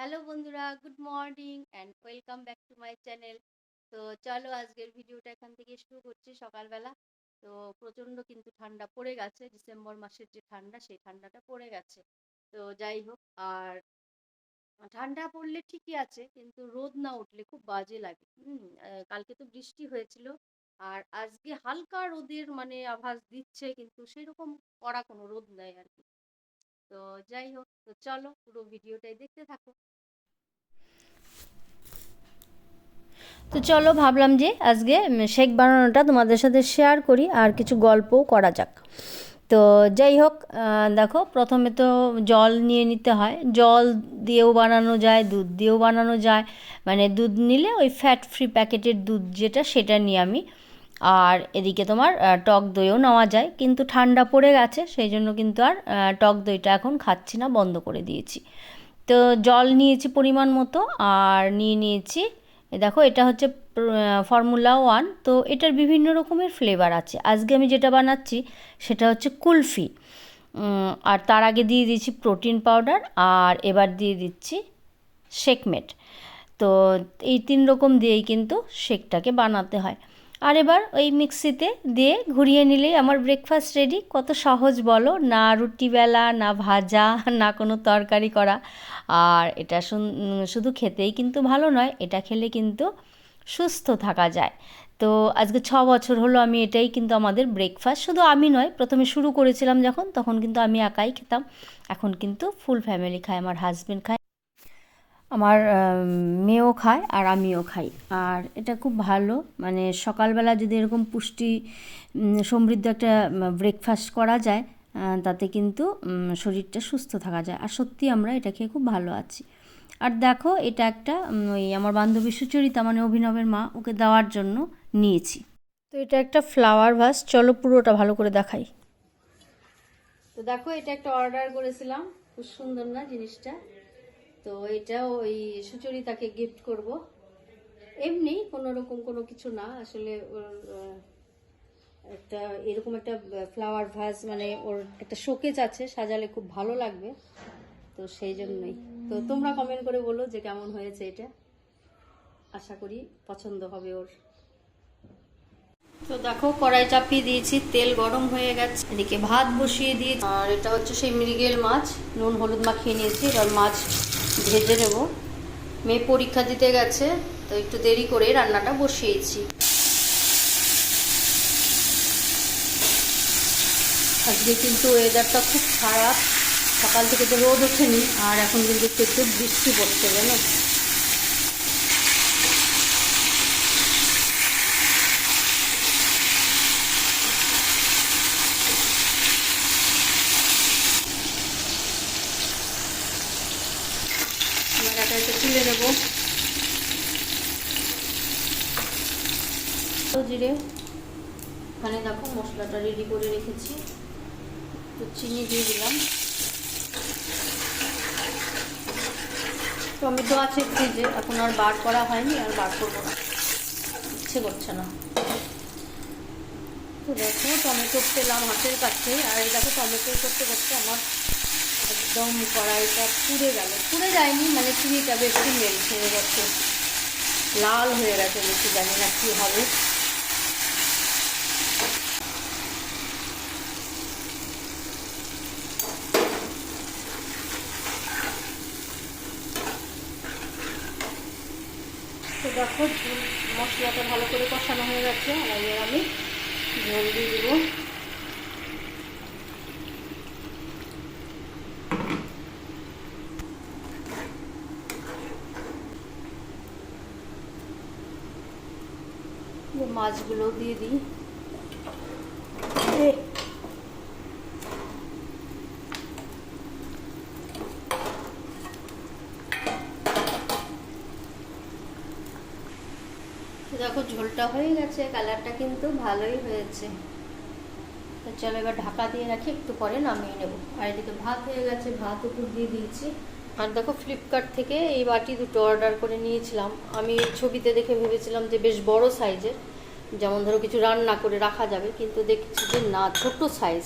Hello বন্ধুরা, good morning and welcome back to my channel. তো চলো আজকের ভিডিওটা এখান থেকে শুরু করছি সকালবেলা। তো প্রচণ্ড কিন্তু ঠান্ডা পড়ে গেছে, ডিসেম্বর মাসের যে ঠান্ডা, সেই ঠান্ডাটা পড়ে গেছে। তো যাই হোক, আর ঠান্ডা পড়লে ঠিকই আছে, কিন্তু রোদ না উঠলে খুব বাজে লাগে। কালকে তো বৃষ্টি হয়েছিল, আর আজকে হালকা রোদের মানে আভাস দিচ্ছে, কিন্তু সেরকম কড়া কোনো রোদ নেই আর কি। তো যাই হোক, তো চলো পুরো ভিডিওটাই দেখতে থাকো। তো চলো ভাবলাম যে আজকে শেক বানানোটা তোমাদের সাথে শেয়ার করি আর কিছু গল্পও করা যাক। তো যাই হোক দেখো প্রথমে তো জল নিয়ে নিতে হয়। জল দিয়েও বানানো যায়, দুধ দিয়েও বানানো যায়। মানে দুধ নিলে ওই ফ্যাট ফ্রি প্যাকেটের দুধ যেটা সেটা নিই আমি, আর এদিকে তোমার টক দইও নেওয়া যায়। কিন্তু ঠান্ডা পড়ে গেছে, সেই জন্য কিন্তু আর টক দইটা এখন খাচ্ছি না, বন্ধ করে দিয়েছি। তো জল নিয়েছি পরিমাণ মতো, আর নিয়ে নিয়েছি এ দেখো, এটা হচ্ছে ফর্মুলা ওয়ান তো এটার বিভিন্ন রকমের ফ্লেভার আছে। আজকে আমি যেটা বানাচ্ছি, সেটা হচ্ছে কুলফি। আর তার আগে দিয়ে দিচ্ছি প্রোটিন পাউডার আর এবার দিয়ে দিচ্ছি শেকমেট তো এই তিন রকম দিয়েই কিন্তু শেকটাকে বানাতে হয়। আর এবার ওই মিক্সিতে দিয়ে ঘুরিয়ে নিলেই আমার ব্রেকফাস্ট রেডি কত সহজ বলো, না রুটি বেলা, না ভাজা, না কোনো তরকারি করা। আর এটা শুধু খেতেই কিন্তু ভালো নয়, এটা খেলে কিন্তু সুস্থ থাকা যায়। তো আজকে ছ বছর হলো আমি এটাই কিন্তু আমাদের ব্রেকফাস্ট শুধু আমি নয়, প্রথমে শুরু করেছিলাম যখন, তখন কিন্তু আমি একাই খেতাম। এখন কিন্তু ফুল ফ্যামিলি খায়, আমার হাজব্যান্ড খায়। আমার মেয়েও খায় আর আমিও খাই। আর এটা খুব ভালো মানে সকালবেলা যদি এরকম পুষ্টি সমৃদ্ধ একটা ব্রেকফাস্ট করা যায় তাতে কিন্তু শরীরটা সুস্থ থাকা যায়। আর সত্যি আমরা এটা খেয়ে খুব ভালো আছি। আর দেখো, এটা একটা ওই আমার বান্ধবী সুচরিতা মানে অভিনবের মা, ওকে দেওয়ার জন্য নিয়েছি। তো এটা একটা ফ্লাওয়ার ভাস চলো পুরোটা ভালো করে দেখাই। তো দেখো, এটা একটা অর্ডার করেছিলাম। খুব সুন্দর না জিনিসটা? তো এটা ওই সুচরিতাকে গিফট করব। এমনি কোনো রকম কোনো কিছু না, আসলে ওর একটা এরকম একটা ফ্লাওয়ার ভাস মানে ওর একটা শোকেজ আছে, সাজালে খুব ভালো লাগবে। তো সেই জন্যই। তো তোমরা কমেন্ট করে বলো যে কেমন হয়েছে এটা। আশা করি পছন্দ হবে ওর। তো দেখো, কড়াই চাপিয়ে দিয়েছি, তেল গরম হয়ে গেছে। এদিকে ভাত বসিয়ে দিয়ে আর এটা হচ্ছে সেই মৃগেল মাছ। নুন, হলুদ মাখিয়ে নিয়েছি। এবার মাছ ভেজে নেব মেয়ে পরীক্ষা দিতে গেছে, তো একটু দেরি করে রান্নাটা বসিয়েছি। আজকে কিন্তু ওয়েদারটা খুব খারাপ। সকাল থেকে তো রোদ ওঠেনি, আর এখন কিন্তু একটু বৃষ্টি পড়ছে, জানো? এবার একা একা তুলে নেব। জিরে এখানে দেখো মশলাটা রেডি করে রেখেছি। তো চিনি দিয়ে দিলাম। টমেটো আছে ফ্রিজে এখন আর বার করা হয়নি, আর বার করব না। ইচ্ছে করছে না। তো দেখো, টমেটো পেলাম হাতের কাছে, আর দেখো টমেটো করতে করতে আমার একদম কড়াইটা পুড়ে গেল। পুড়ে যায়নি মানে চিনিটা বেশি হয়ে গেছে লাল হয়ে গেছে, বেশি জানি না কী হবে। তো দেখো, মশলাটা ভালো করে কষানো হয়ে গেছে। আর আমি ঝোল দিয়ে দেবো। মাছগুলো দিয়ে দিই। দেখো ঝোলটা হয়ে গেছে কালারটা কিন্তু ভালোই হয়েছে। তো চলো এবার ঢাকা দিয়ে রাখি একটু পরে নামিয়ে নেব। আর এদিকে ভাত হয়ে গেছে ভাত উপর দিয়ে দিয়েছি। আর দেখো ফ্লিপকার্ট থেকে এই বাটি দুটো অর্ডার করে নিয়েছিলাম। আমি ছবিতে দেখে ভেবেছিলাম যে বেশ বড় সাইজের যেমন ধরো কিছু রান্না করে রাখা যাবে, কিন্তু দেখছি যে না, ছোট সাইজ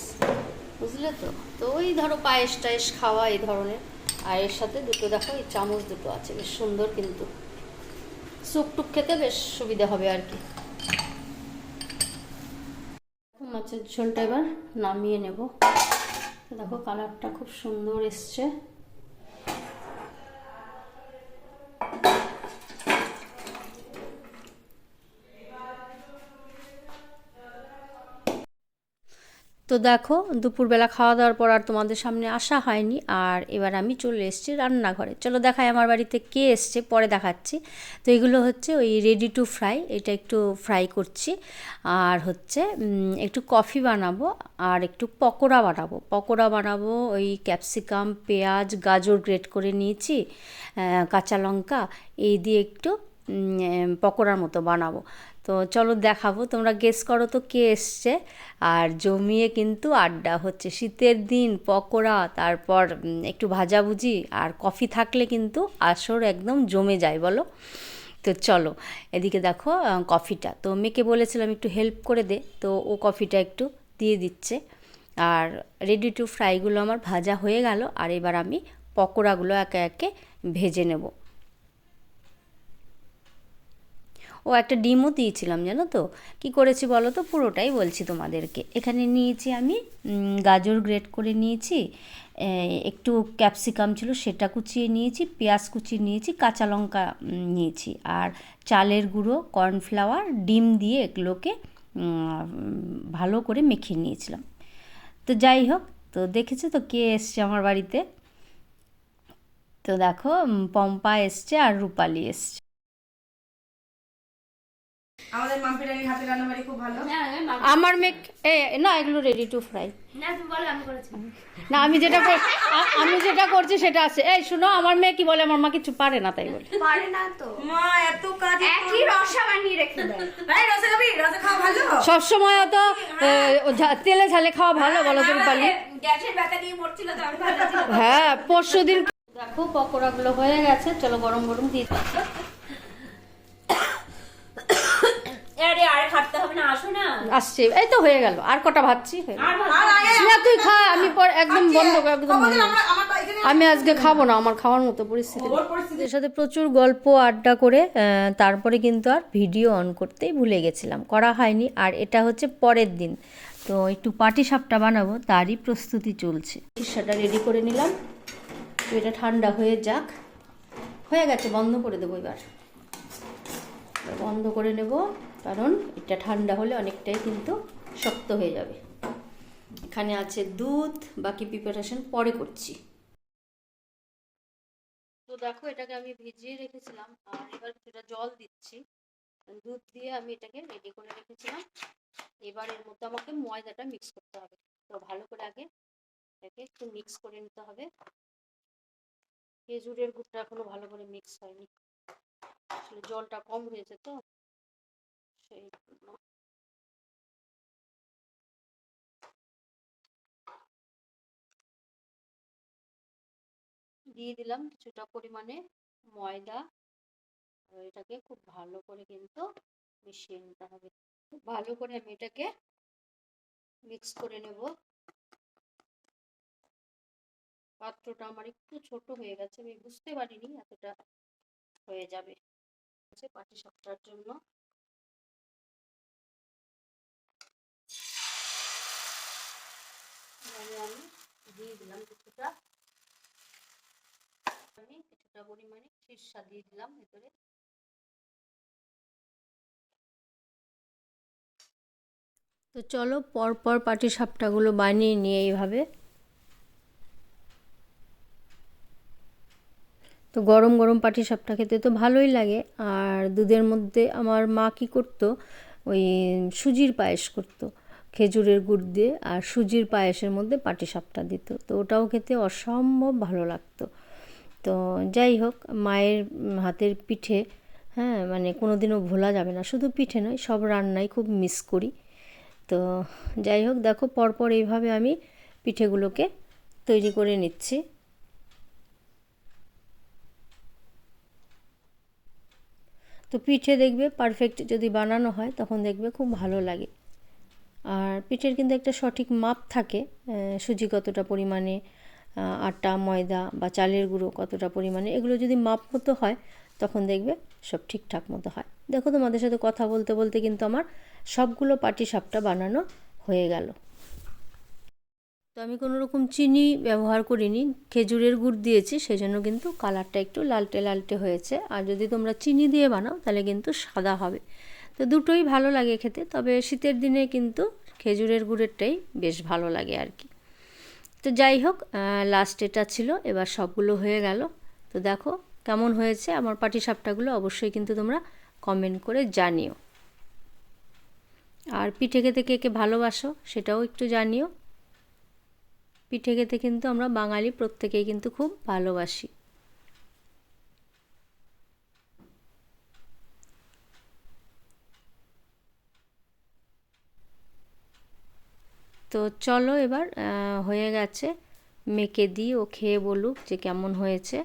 বুঝলে তো? তো ওই ধরো পায়েস টায়েস খাওয়া এই ধরনের। আর এর সাথে দুটো দেখো, এই চামচ দুটো আছে, বেশ সুন্দর কিন্তু। স্যুপ টুপ খেতে বেশ সুবিধা হবে আর কি। মাছের ঝোলটা এবার নামিয়ে নেব। দেখো কালারটা খুব সুন্দর এসছে। তো দেখো, দুপুরবেলা খাওয়া দাওয়ার পর আর তোমাদের সামনে আসা হয়নি, আর এবার আমি চলে এসেছি রান্নাঘরে। চলো দেখাই আমার বাড়িতে কে এসছে, পরে দেখাচ্ছি। তো এগুলো হচ্ছে ওই রেডি টু ফ্রাই এটা একটু ফ্রাই করছি। আর হচ্ছে একটু কফি বানাবো, আর একটু পকোড়া বানাবো। পকোড়া বানাবো, ওই ক্যাপসিকাম পেঁয়াজ, গাজর গ্রেট করে নিয়েছি কাঁচা লঙ্কা, এই দিয়ে একটু পকোড়ার মতো বানাবো। তো চলো দেখাবো, তোমরা গেস করো তো কে এসছে। আর জমিয়ে কিন্তু আড্ডা হচ্ছে, শীতের দিন, পকোড়া, তারপর একটু ভাজাভুজি আর কফি থাকলে কিন্তু আসর একদম জমে যায়, বলো? তো চলো, এদিকে দেখো কফিটা। তো মেয়েকে বলেছিলাম একটু হেল্প করে দে, তো ও কফিটা একটু দিয়ে দিচ্ছে। আর রেডি টু ফ্রাইগুলো আমার ভাজা হয়ে গেল, আর এবার আমি পকোড়াগুলো একে একে ভেজে নেব। ও একটা ডিমও দিয়েছিলাম, জানো তো? কি করেছি বলো তো? পুরোটাই বলছি তোমাদেরকে। এখানে নিয়েছি আমি গাজর গ্রেট করে নিয়েছি একটু ক্যাপসিকাম ছিল সেটা কুচিয়ে নিয়েছি, পেঁয়াজ কুচিয়ে নিয়েছি, কাঁচা লঙ্কা নিয়েছি। আর চালের গুঁড়ো, কর্নফ্লাওয়ার, ডিম দিয়ে এগুলোকে ভালো করে মেখে নিয়েছিলাম। তো যাই হোক, তো দেখেছ তো কে এসছে আমার বাড়িতে? তো দেখো পম্পা এসছে আর রূপালি এসছে। আমাদের মাম্পি রানীর হাতে রান্না খুব ভালো। আমার মেক এ না এগুলো রেডি টু ফ্রাই না তুমি বলো আমি করেছি। না আমি যেটা আমি যেটা করছি সেটা আছে। এই শুনো আমার মেয়ে কি বলে আমার মা কিছু পারে না তাই বলে। পারে না তো। মা এত কাজ একই রসা বানিয়ে রেখে দেয়। এই রসা খাবি? রসা খাওয়া ভালো? সবসময় তো এ, ঝা- তেলে ঝালে খাওয়া ভালো বলো তুমি পারলে? গ্যাসের ব্যথা নিয়ে পড়ছিল তো আমি ভাবছিলাম হ্যাঁ পরশু দিন দেখো পকোড়াগুলো হয়ে গেছে চলো গরম গরম দিয়ে। আরে আরে খাটতে হবে না আসো না। আসছে। এই তো হয়ে গেল। আর কটা ভাবছি হয়ে না তুই খা আমি পর একদম বন্ধ করে একদম আমি আজকে খাব না আমার খাওয়ার মতো পরিস্থিতি। এর সাথে প্রচুর গল্প আড্ডা করে তারপরে কিন্তু আর ভিডিও অন করতেই ভুলে গেছিলাম। করা হয়নি। আর এটা হচ্ছে পরের দিন। তো একটু পাটি সাপটা বানাবো তারই প্রস্তুতি চলছে। সেটা রেডি করে নিলাম। এটা ঠান্ডা হয়ে যাক। হয়ে গেছে বন্ধ করে দেবো এবার। বন্ধ করে নেব। কারণ এটা ঠান্ডা হলে অনেকটাই কিন্তু শক্ত হয়ে যাবে। এখানে আছে দুধ, বাকি প্রিপারেশন পরে করছি। তো দেখো, এটাকে আমি ভিজিয়ে রেখেছিলাম, আর এবার কিছুটা জল দিচ্ছি। দুধ দিয়ে আমি এটাকে রেডি করে রেখেছিলাম। এবার এর মধ্যে আমাকে ময়দাটা মিক্স করতে হবে। তো ভালো করে আগে এটাকে একটু মিক্স করে নিতে হবে। খেজুরের গুড়টা এখনও ভালো করে মিক্স হয়নি। আসলে জলটা কম হয়েছে তো। সেই জন্য। দিয়ে দিলাম কিছুটা পরিমাণে ময়দা। এটাকে খুব ভালো করে কিন্তু মিশিয়ে নিতে হবে। খুব ভালো করে আমি এটাকে মিক্স করে নেব। পাত্রটা আমার একটু ছোট হয়ে গেছে, আমি বুঝতে পারিনি এতটা হয়ে যাবে। পাটি সাপটার জন্য। এবারে আমি দিয়ে দিলাম কিছুটা। আমি কিছুটা পরিমাণে শীর্ষা দিয়ে দিলাম ভেতরে। তো চলো পরপর পাটি সাপটাগুলো বানিয়ে নিয়ে এইভাবে। তো গরম গরম পাটি সাপটা খেতে তো ভালোই লাগে। আর দুধের মধ্যে আমার মা কী করতো? ওই সুজির পায়েস করতো। খেজুরের গুড় দিয়ে আর সুজির পায়েসের মধ্যে পাটি সাপটা দিত। তো ওটাও খেতে অসম্ভব ভালো লাগতো। তো যাই হোক, মায়ের হাতের পিঠে হ্যাঁ মানে কোনো দিনও ভোলা যাবে না। শুধু পিঠে নয়, সব রান্নাই খুব মিস করি। তো যাই হোক, দেখো পরপর এইভাবে আমি পিঠেগুলোকে তৈরি করে নিচ্ছি। তো পিঠে দেখবে পারফেক্ট যদি বানানো হয়, তখন দেখবে খুব ভালো লাগে। আর পিঠের কিন্তু একটা সঠিক মাপ থাকে সুজি কতটা পরিমাণে আটা, ময়দা বা চালের গুঁড়ো কতটা পরিমাণে, এগুলো যদি মাপ মতো হয়, তখন দেখবে সব ঠিকঠাক মতো হয়। দেখো তোমাদের সাথে কথা বলতে বলতে কিন্তু আমার সবগুলো পাটি সাপটা বানানো হয়ে গেল। তো আমি কোনো রকম চিনি ব্যবহার করিনি, খেজুরের গুড় দিয়েছি সেই জন্য কিন্তু কালারটা একটু লালটে লালটে হয়েছে। আর যদি তোমরা চিনি দিয়ে বানাও, তাহলে কিন্তু সাদা হবে। তো দুটোই ভালো লাগে খেতে, তবে শীতের দিনে কিন্তু খেজুরের গুড়েরটাই বেশ ভালো লাগে আর কি। তো যাই হোক লাস্ট এটা ছিল, এবার সবগুলো হয়ে গেল। তো দেখো কেমন হয়েছে আমার পাটি সাপটাগুলো অবশ্যই কিন্তু তোমরা কমেন্ট করে জানিও। আর পিঠে খেতে কে কে ভালোবাসো সেটাও একটু জানিও। পিঠে খেতে কিন্তু আমরা বাঙালি প্রত্যেকেই কিন্তু খুব ভালোবাসি। তো চলো এবার হয়ে গেছে। মেখে দিই, ও খেয়ে বলুক যে কেমন হয়েছে।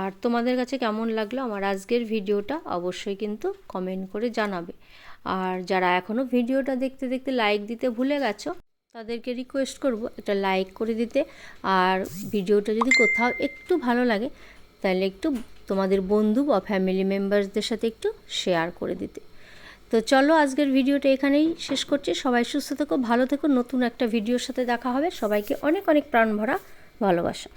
আর তোমাদের কাছে কেমন লাগল আমার আজকের ভিডিওটা অবশ্যই কিন্তু কমেন্ট করে জানাবে। আর যারা এখনও ভিডিওটা দেখতে দেখতে লাইক দিতে ভুলে গেছো, তাদেরকে রিকোয়েস্ট করব একটা লাইক করে দিতে। আর ভিডিওটা যদি কোথাও একটু ভালো লাগে, তাহলে একটু তোমাদের বন্ধু বা ফ্যামিলি মেম্বারসদের সাথে একটু শেয়ার করে দিতে। তো চলো আজকের ভিডিওটা এখানেই শেষ করছি। সবাই সুস্থ থেকো, ভালো থেকো। নতুন একটা ভিডিওর সাথে দেখা হবে। সবাইকে অনেক অনেক প্রাণ ভরা ভালোবাসা।